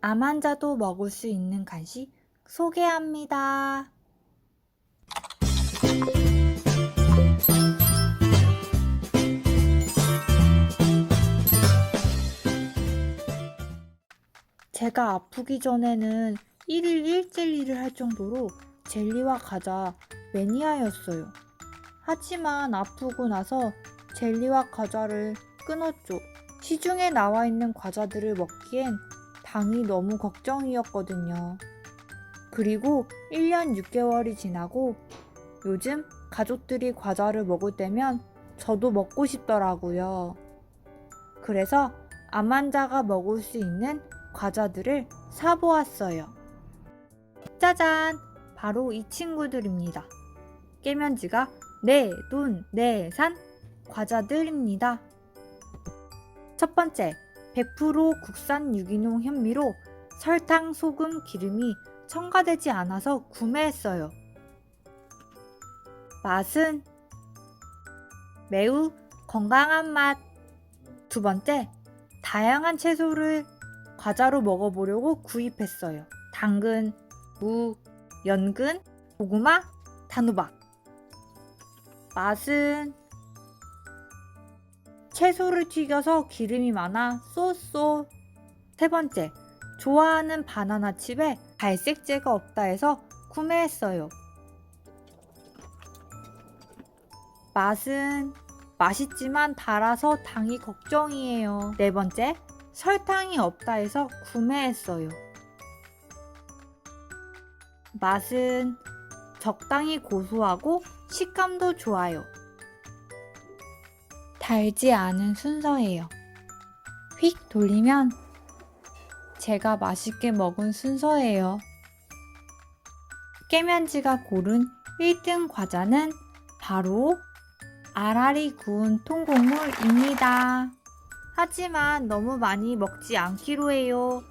암 환자도 먹을 수 있는 간식 소개합니다. 제가 아프기 전에는 1일 1젤리를 할 정도로 젤리와 과자 매니아였어요. 하지만 아프고 나서 젤리와 과자를 끊었죠. 시중에 나와 있는 과자들을 먹기엔 당이 너무 걱정이었거든요. 그리고 1년 6개월이 지나고 요즘 가족들이 과자를 먹을 때면 저도 먹고 싶더라고요. 그래서 암 환자가 먹을 수 있는 과자들을 사보았어요. 짜잔! 바로 이 친구들입니다. 깨면지가 내 돈, 내 산 과자들입니다. 첫 번째, 100% 국산 유기농 현미로 설탕, 소금, 기름이 첨가되지 않아서 구매했어요. 맛은 매우 건강한 맛. 두 번째, 다양한 채소를 과자로 먹어보려고 구입했어요. 당근, 무, 연근, 고구마, 단호박. 맛은 채소를 튀겨서 기름이 많아 쏘쏘. 세 번째, 좋아하는 바나나 칩에 갈색제가 없다 해서 구매했어요. 맛은 맛있지만 달아서 당이 걱정이에요. 네 번째, 설탕이 없다 해서 구매했어요. 맛은 적당히 고소하고 식감도 좋아요. 달지 않은 순서예요. 휙 돌리면 제가 맛있게 먹은 순서예요. 깨면지가 고른 1등 과자는 바로 아라리 구운 통곡물입니다. 하지만 너무 많이 먹지 않기로 해요.